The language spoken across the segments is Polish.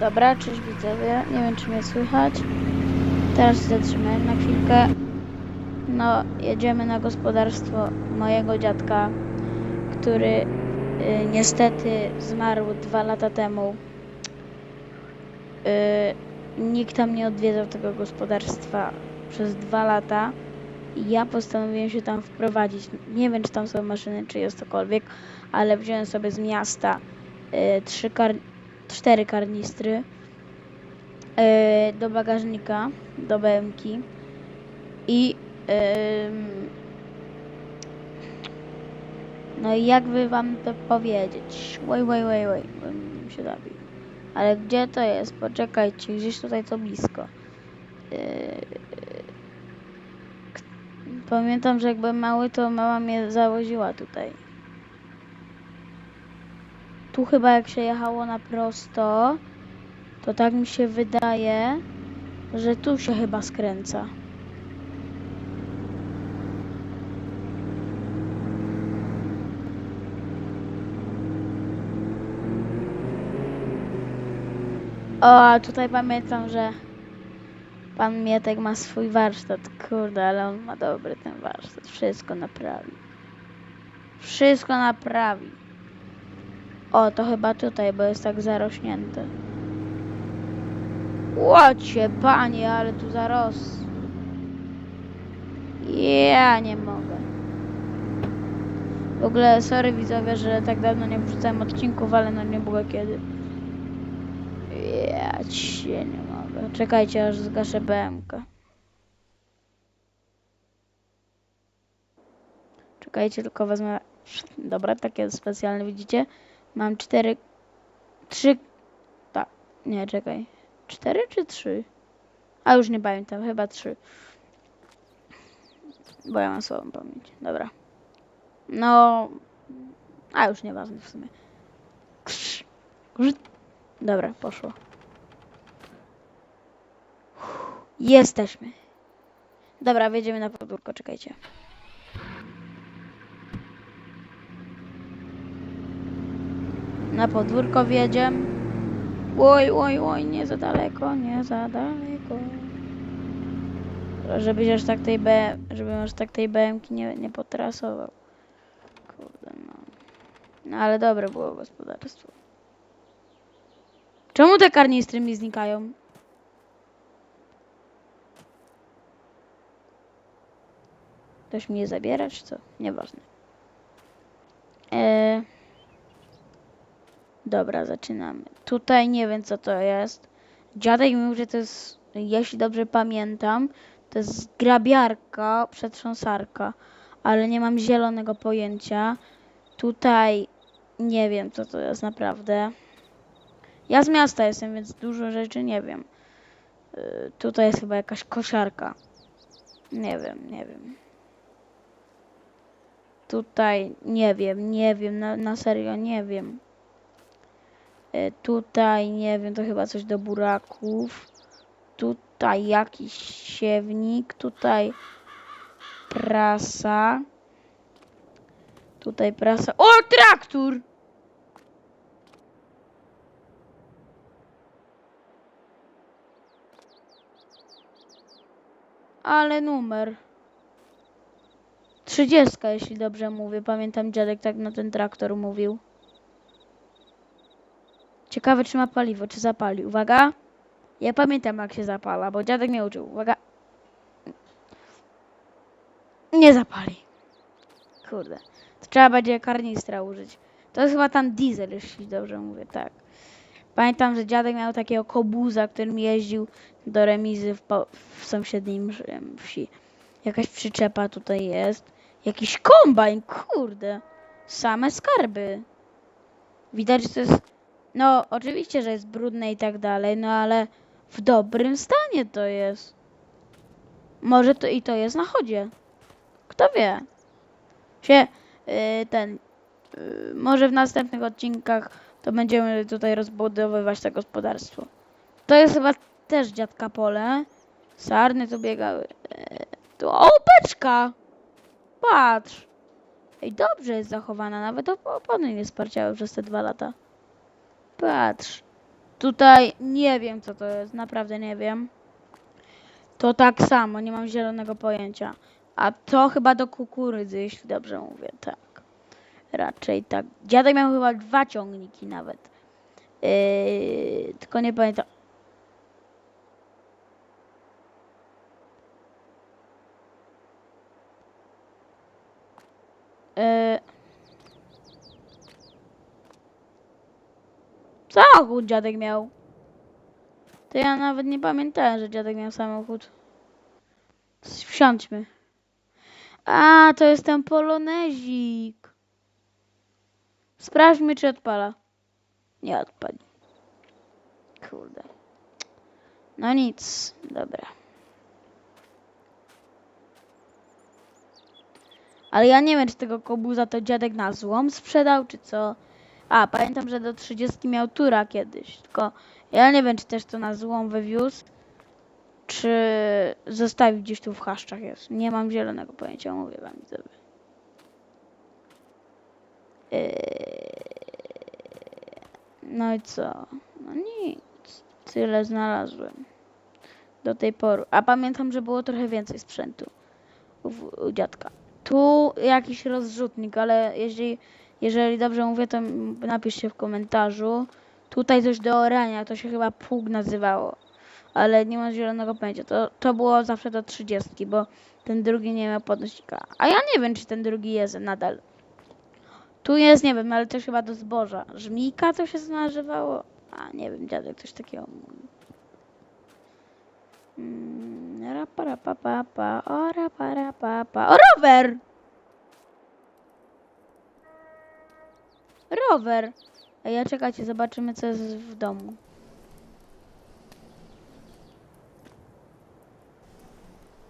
Dobra, cześć widzowie. Nie wiem, czy mnie słychać. Teraz się zatrzymałem na chwilkę. No, jedziemy na gospodarstwo mojego dziadka, który y, niestety zmarł dwa lata temu. Y, nikt tam nie odwiedzał tego gospodarstwa przez dwa lata. Ja postanowiłem się tam wprowadzić. Nie wiem, czy tam są maszyny, czy jest cokolwiek, ale wziąłem sobie z miasta y, trzy kar cztery karnistry yy, do bagażnika, do BMK i no i jakby wam to powiedzieć, waj, waj, waj, waj, bym się zabił. Ale gdzie to jest? Poczekajcie, gdzieś tutaj to blisko. K- pamiętam, że jak mały, to mama mnie zawoziła tutaj. Tu chyba jak się jechało na prosto, to tak mi się wydaje, że tu się chyba skręca. O, tutaj pamiętam, że pan Mietek ma swój warsztat. Kurde, ale on ma dobry ten warsztat. Wszystko naprawi. Wszystko naprawi. O, to chyba tutaj, bo jest tak zarośnięte. Łocie, panie, ale tu zaros. Ja nie mogę. W ogóle, sorry widzowie, że tak dawno nie wrzucałem odcinków, ale no nie było kiedy. Ja cię nie mogę. Czekajcie, aż zgaszę BMK. Czekajcie, tylko wezmę... Dobra, takie specjalne, widzicie? Mam cztery... Trzy... Tak, nie, czekaj. Cztery czy trzy? A już nie pamiętam, chyba trzy. Bo ja mam słabą pamięć. Dobra. No... A już nieważne w sumie. Dobra, poszło. Jesteśmy. Dobra, wjedziemy na podwórko, czekajcie. Na podwórko wjedziemy. Oj, oj, oj, nie za daleko, nie za daleko. Żebyś aż tak tej B, żebym aż tak tej BMki nie, nie potrasował. Kurde, no. No ale dobre było gospodarstwo. Czemu te karnistry mi znikają? Ktoś mi je zabiera, co? Nieważne. Eee... Dobra, zaczynamy. Tutaj nie wiem co to jest. Dziadek mówił, że to jest, jeśli dobrze pamiętam, to jest grabiarka, przetrząsarka, ale nie mam zielonego pojęcia. Tutaj nie wiem co to jest naprawdę. Ja z miasta jestem, więc dużo rzeczy nie wiem. Y, tutaj jest chyba jakaś kosiarka. Nie wiem, nie wiem. Tutaj nie wiem, nie wiem, na, na serio nie wiem. E, Tutaj, nie wiem, to chyba coś do buraków. Tutaj jakiś siewnik. Tutaj prasa. Tutaj prasa. O, traktor! Ale numer. Trzydziestka, jeśli dobrze mówię. Pamiętam, dziadek tak na ten traktor mówił. Ciekawe, czy ma paliwo, czy zapali. Uwaga. Ja pamiętam, jak się zapala, bo dziadek mnie uczył. Uwaga. Nie zapali. Kurde. To trzeba będzie karnistra użyć. To jest chyba tam diesel, jeśli dobrze mówię, tak. Pamiętam, że dziadek miał takiego kobuza, którym jeździł do remizy w, w sąsiedniej mszy- wsi. Jakaś przyczepa tutaj jest. Jakiś kombajn, kurde. Same skarby. Widać, że to jest no, oczywiście, że jest brudne i tak dalej, no ale w dobrym stanie to jest. Może to i to jest na chodzie. Kto wie? Się y, ten. y, może w następnych odcinkach to będziemy tutaj rozbudowywać to gospodarstwo. To jest chyba też dziadka pole. Sarny tu biegały. E, tu o! Patrz! Ej, dobrze jest zachowana, nawet op- opony nie sparciały przez te dwa lata. Patrz. Tutaj nie wiem co to jest, naprawdę nie wiem. To tak samo, nie mam zielonego pojęcia. A to chyba do kukurydzy, jeśli dobrze mówię, tak. Raczej tak. Dziadek miał chyba dwa ciągniki nawet. Yy, tylko nie pamiętam. Samochód dziadek miał. To ja nawet nie pamiętałem, że dziadek miał samochód. Wsiądźmy. A, to jest ten polonezik. Sprawdźmy, czy odpala. Nie odpali. Kurde. No nic, dobra. Ale ja nie wiem, czy tego kobuza to dziadek na złom sprzedał, czy co. A, pamiętam, że do 30 miał tura kiedyś. Tylko ja nie wiem, czy też to na złom wywiózł, czy zostawił gdzieś tu w chaszczach jest. Nie mam zielonego pojęcia, mówię wam widzowie. Yy, No i co? No nic. Tyle znalazłem. Do tej pory. A pamiętam, że było trochę więcej sprzętu u, u dziadka. Tu jakiś rozrzutnik, ale jeżeli, jeżeli dobrze mówię, to napiszcie w komentarzu. Tutaj coś do orania, to się chyba pług nazywało. Ale nie mam zielonego pojęcia. To, to było zawsze do 30, bo ten drugi nie miał podnośnika. A ja nie wiem, czy ten drugi jest nadal. Tu jest, nie wiem, ale też chyba do zboża. Żmijka to się nazywało? A, nie wiem, dziadek coś takiego mówił. Mm, rapa, rapa, pa, pa, o, rapa, rapa, pa. O, rower! Rower! Ej, ja czekajcie, zobaczymy, co jest w domu.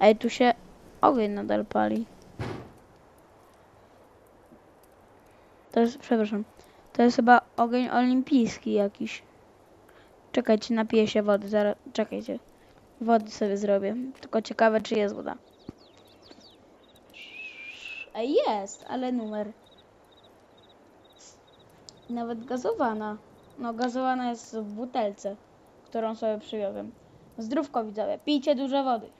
Ej, tu się ogień nadal pali. To jest, przepraszam, to jest chyba ogień olimpijski jakiś. Czekajcie, napiję się wody, zaraz, czekajcie. Wody sobie zrobię, tylko ciekawe, czy jest woda. Ej, jest, ale numer. Nawet gazowana. No, gazowana jest w butelce, którą sobie przywiozłem. Zdrówko widzowie, pijcie dużo wody.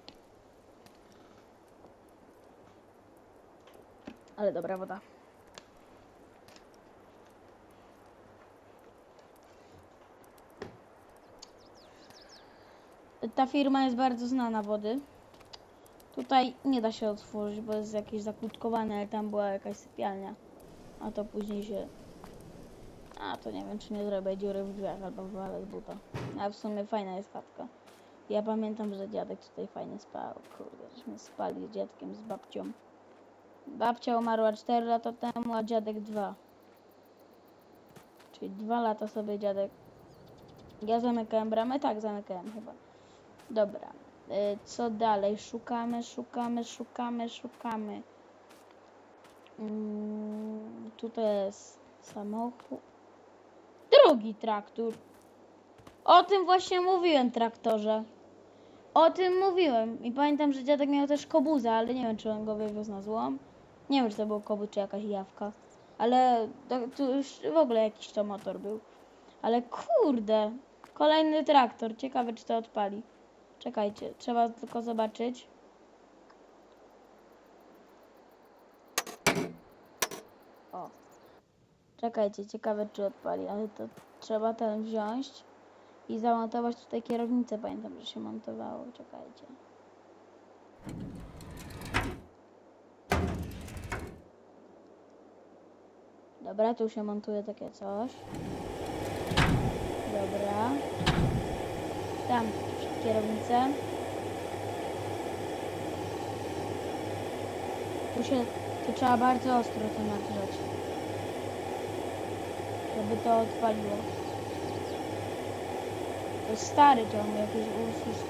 Ale dobra woda. Ta firma jest bardzo znana wody. Tutaj nie da się otworzyć, bo jest jakieś zakłódkowane, ale tam była jakaś sypialnia. A to później się... A to nie wiem, czy nie zrobię dziury w drzwiach albo wywalę z buta. A w sumie fajna jest chatka. Ja pamiętam, że dziadek tutaj fajnie spał. Kurde, żeśmy spali z dziadkiem, z babcią. Babcia umarła 4 lata temu, a dziadek 2. Czyli 2 lata sobie dziadek. Ja zamykałem bramę? Tak, zamykałem chyba. Dobra. Y, Co dalej? Szukamy, szukamy, szukamy, szukamy. Mm, tutaj jest samochód. Drugi traktor. O tym właśnie mówiłem, traktorze. O tym mówiłem. I pamiętam, że dziadek miał też kobuza, ale nie wiem, czy on go wywiózł na złom. Nie wiem, czy to był kobuz, czy jakaś jawka. Ale tu już w ogóle jakiś to motor był. Ale kurde. Kolejny traktor. Ciekawe, czy to odpali. Czekajcie, trzeba tylko zobaczyć. Czekajcie, ciekawe czy odpali, ale to trzeba ten wziąć i zamontować tutaj kierownicę. Pamiętam, że się montowało. Czekajcie. Dobra, tu się montuje takie coś. Dobra. Tam kierownicę. Tu się, tu trzeba bardzo ostro to nagrzać. Żeby to odpaliło. To jest stary ciąg, jakiś Ursus.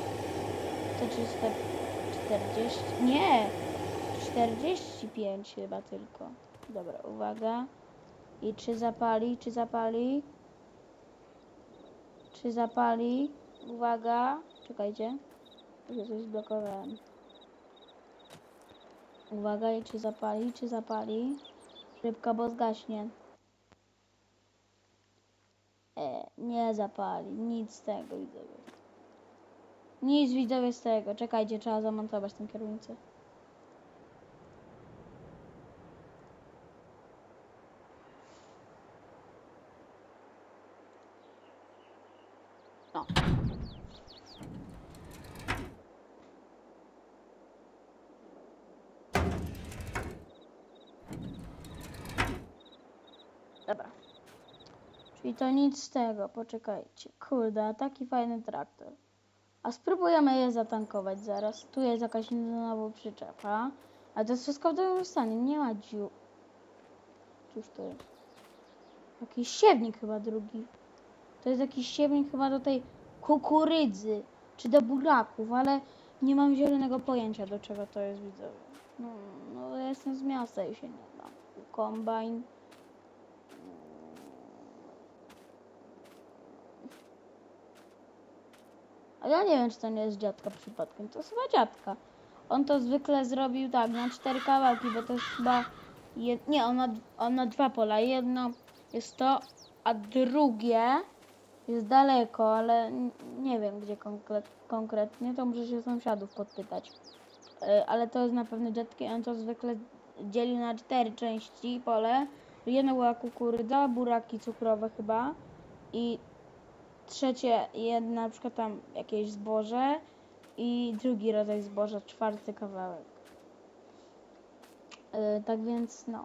To 340. Nie! 45 chyba tylko. Dobra, uwaga. I czy zapali, czy zapali? Czy zapali? Uwaga. Czekajcie. Ja coś zblokowałem. Uwaga, i czy zapali, czy zapali? Szybko, bo zgaśnie. Nie, nie zapali. Nic z tego widzowie. Nic widzowie z tego. Czekajcie, trzeba zamontować tę kierownicę. No. Dobra. Czyli to nic z tego, poczekajcie. Kurde, taki fajny traktor. A spróbujemy je zatankować zaraz. Tu jest jakaś znowu przyczepa. A to jest wszystko w dobrym stanie, nie ma dziu. Cóż to jest? Jakiś siewnik chyba drugi. To jest jakiś siewnik chyba do tej kukurydzy, czy do buraków, ale nie mam zielonego pojęcia do czego to jest widzowie. No, no jestem z miasta i się nie znam. Kombajn. A ja nie wiem, czy to nie jest dziadka przypadkiem. To chyba dziadka. On to zwykle zrobił tak, na cztery kawałki, bo to jest chyba. Jed... Nie, on ma, on ma dwa pola. Jedno jest to, a drugie jest daleko, ale nie wiem gdzie konkret, konkretnie. To muszę się sąsiadów podpytać. Y, Ale to jest na pewno dziadki. On to zwykle dzielił na cztery części pole. Jedno była kukurydza, buraki cukrowe chyba. I trzecie jedna na przykład tam jakieś zboże i drugi rodzaj zboża, czwarty kawałek. Yy, tak więc no.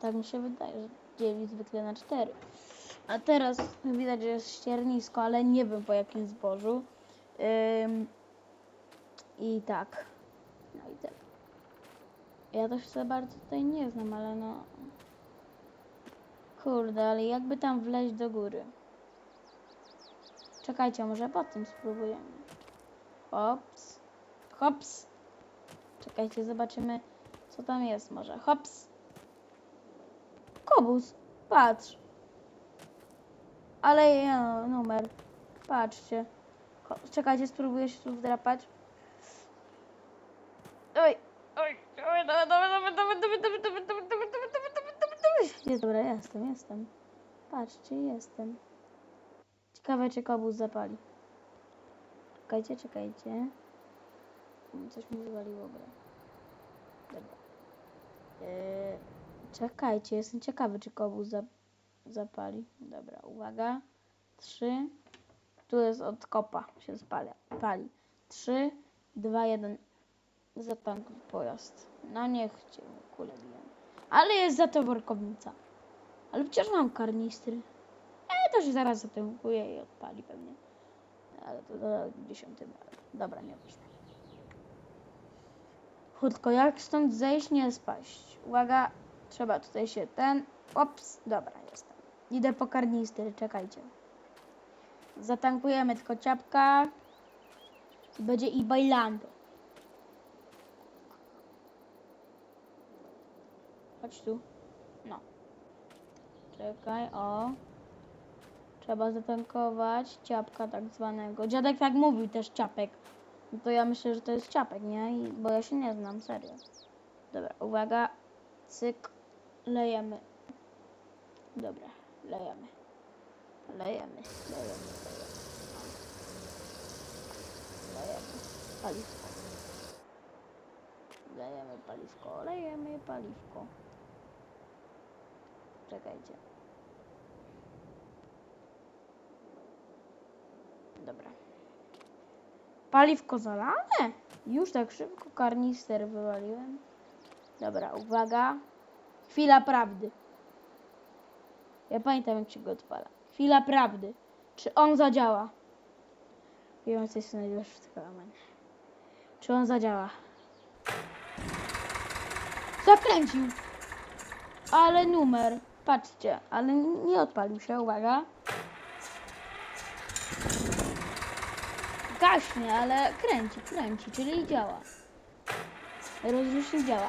Tak mi się wydaje, że dzieli zwykle na cztery. A teraz widać, że jest ściernisko, ale nie wiem po jakim zbożu. Ym, I tak. No i tak. Ja też za bardzo tutaj nie znam, ale no. Kurde, ale jakby tam wleźć do góry. Czekajcie, może potem spróbujemy. Hops. Hops. Czekajcie, zobaczymy, co tam jest może. Hops. Kobus. Patrz. Ale ja, numer. Patrzcie. Czekajcie, spróbuję się tu wdrapać. Oj, oj, oj, dawaj, dawaj, dawaj, dawaj, dawaj, dawaj, dawaj, dawaj, dawaj, dawaj, dawaj, dawaj, dawaj, dawaj. Jest, dobra, jestem, jestem. Patrzcie, jestem. Ciekawe, czy kobus zapali. Czekajcie, czekajcie. Mm, Coś mi wywaliło grę. Dobra. Eee, czekajcie, jestem ciekawy, czy kobus za, zapali. Dobra, uwaga. Trzy. Tu jest od kopa, się spala, pali. Trzy, dwa, jeden. Zatankuj pojazd. No niech cię biją. Ale jest za to workownica. Ale przecież mam karnistry. To się zaraz zatankuję i odpali pewnie. Ale to do dziesiątym. Dobra, nie ważne. Chutko, jak stąd zejść, nie spaść. Uwaga, trzeba tutaj się ten. Ops, dobra, jestem. Idę po karnistry, czekajcie. Zatankujemy tylko ciapka. Będzie i bailando. Chodź tu. No. Czekaj, o. Trzeba zatankować ciapka tak zwanego. Dziadek tak mówił też ciapek. No to ja myślę, że to jest ciapek, nie? I, bo ja się nie znam, serio. Dobra, uwaga. Cyk. Lejemy. Dobra, lejemy. Lejemy, lejemy, lejemy. Lejemy paliwko. Lejemy paliwko, lejemy paliwko. Czekajcie. Dobra. Paliwko zalane? Już tak szybko karnister wywaliłem. Dobra, uwaga. Chwila prawdy. Ja pamiętam jak się go odpala. Chwila prawdy. Czy on zadziała? Wiem, co jest najlepszy w kamen. Czy on zadziała? Zakręcił. Ale numer. Patrzcie, ale nie odpalił się, uwaga. Gaśnie, ale kręci, kręci, czyli działa. Rozrusznik działa.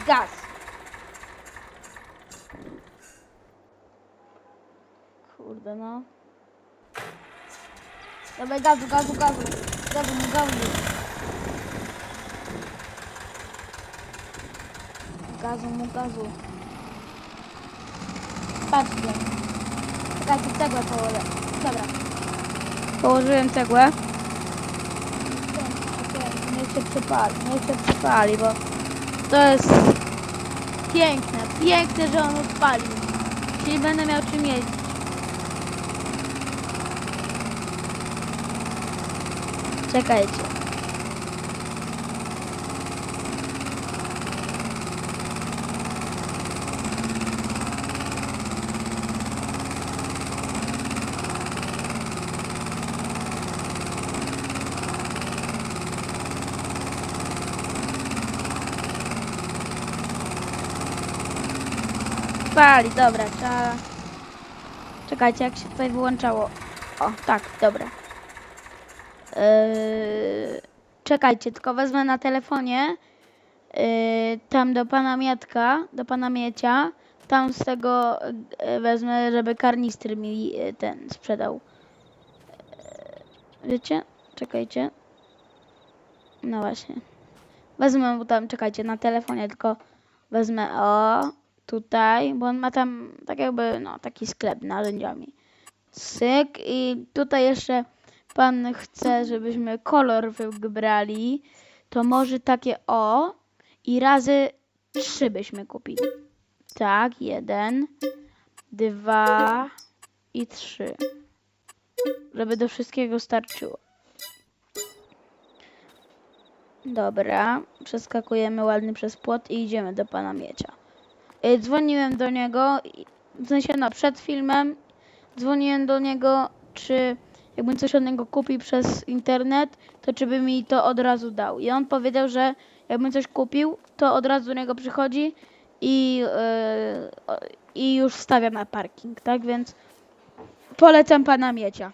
Zgasł. Kurde no. Dawaj gazu, gazu, gazu. Gazu. Gazu, mu gazu. Patrzcie. Czekajcie, cegłę położę. Dobra. Położyłem cegłę. Niech się przypali, niech się przypali, bo to jest piękne, piękne, że on odpalił. Czyli będę miał czym jeździć. Czekajcie. Pali, dobra, trzeba... Czekajcie, jak się tutaj wyłączało. O, tak, dobra. Yy, czekajcie, tylko wezmę na telefonie yy, tam do pana Mietka, do pana Miecia. Tam z tego yy, wezmę, żeby karnistry mi yy, ten sprzedał. Yy, wiecie? Czekajcie. No właśnie. Wezmę mu tam, czekajcie, na telefonie tylko wezmę o tutaj, bo on ma tam tak jakby, no, taki sklep narzędziami. Syk i tutaj jeszcze pan chce, żebyśmy kolor wybrali, to może takie o i razy trzy byśmy kupili. Tak, jeden, dwa i trzy. Żeby do wszystkiego starczyło. Dobra, przeskakujemy ładnie przez płot i idziemy do pana Miecia. Y, Dzwoniłem do niego, w sensie no, przed filmem dzwoniłem do niego, czy jakbym coś od niego kupił przez internet, to czy by mi to od razu dał. I on powiedział, że jakbym coś kupił, to od razu do niego przychodzi i, yy, i już wstawia na parking, tak? Więc polecam pana Miecia.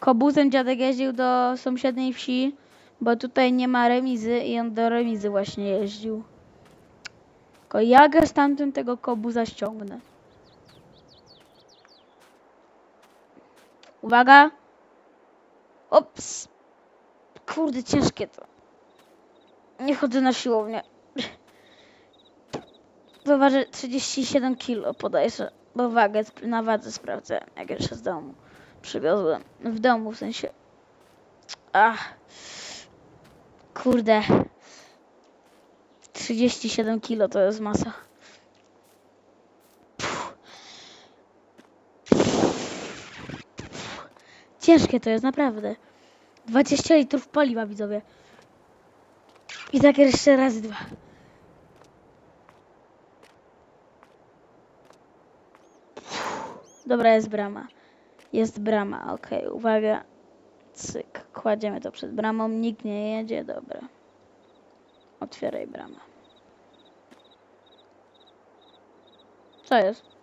Kobuzem dziadek jeździł do sąsiedniej wsi, bo tutaj nie ma remizy i on do remizy właśnie jeździł. Tylko ja stamtąd tego kobuza ściągnę? Uwaga! Ops! Kurde, ciężkie to. Nie chodzę na siłownię. To waży 37 kg, podajże. Bo wagę na wadze sprawdzę, jak jeszcze z domu przywiozłem. W domu, w sensie. Ach. Kurde. 37 kg to jest masa. Ciężkie to jest, naprawdę. 20 litrów paliwa, widzowie. I tak jeszcze razy dwa. Dobra, jest brama. Jest brama, okej, uwaga. Cyk, kładziemy to przed bramą, nikt nie jedzie, dobra. Otwieraj bramę. Co jest?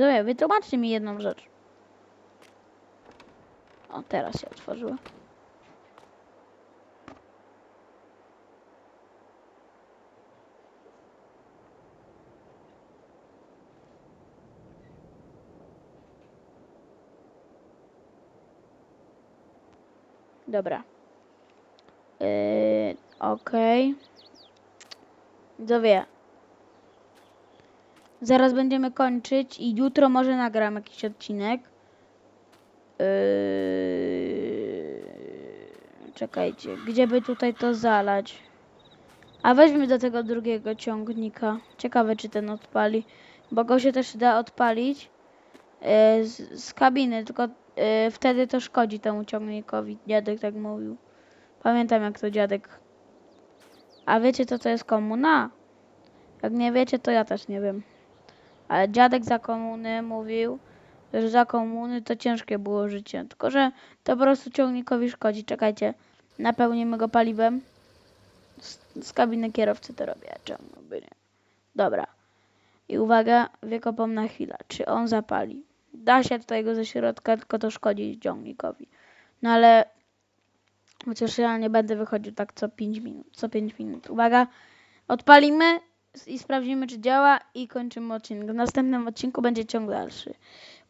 Zoe, wytłumaczcie mi jedną rzecz. O, teraz się otworzyło. Dobra. Yy, Okej. Widzowie. Zaraz będziemy kończyć i jutro może nagram jakiś odcinek. Yy, czekajcie, gdzie by tutaj to zalać? A weźmy do tego drugiego ciągnika. Ciekawe, czy ten odpali. Bo go się też da odpalić yy, z, z kabiny, tylko yy, wtedy to szkodzi temu ciągnikowi. Dziadek tak mówił. Pamiętam, jak to dziadek. A wiecie, co to jest komuna? Jak nie wiecie, to ja też nie wiem. Ale dziadek za komuny mówił, że za komuny to ciężkie było życie. Tylko, że to po prostu ciągnikowi szkodzi. Czekajcie, napełnimy go paliwem. Z, z kabiny kierowcy to robię, czemu by nie. Dobra. I uwaga, wiekopomna chwila. Czy on zapali? Da się tutaj go ze środka, tylko to szkodzi ciągnikowi. No ale Chociaż ja nie będę wychodził tak co 5 minut. Co 5 minut. Uwaga, odpalimy i sprawdzimy, czy działa i kończymy odcinek. W następnym odcinku będzie ciąg dalszy.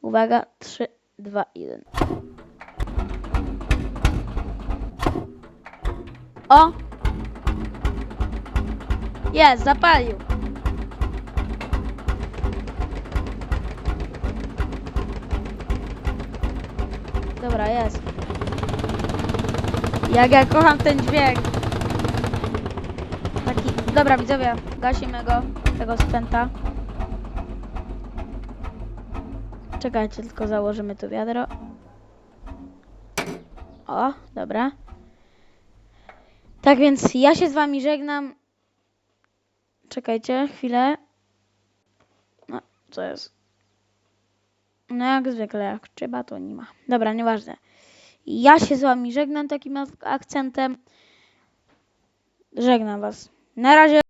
Uwaga, 3, 2, 1. O! Jest, zapalił. Dobra, jest. Jak ja kocham ten dźwięk. Taki, dobra widzowie, gasimy go, tego spęta. Czekajcie, tylko założymy tu wiadro. O, dobra. Tak więc ja się z wami żegnam. Czekajcie, chwilę. No, co jest? No jak zwykle, jak trzeba, to nie ma. Dobra, nieważne. Ja się z wami żegnam takim ak- akcentem. Żegnam was. Na razie.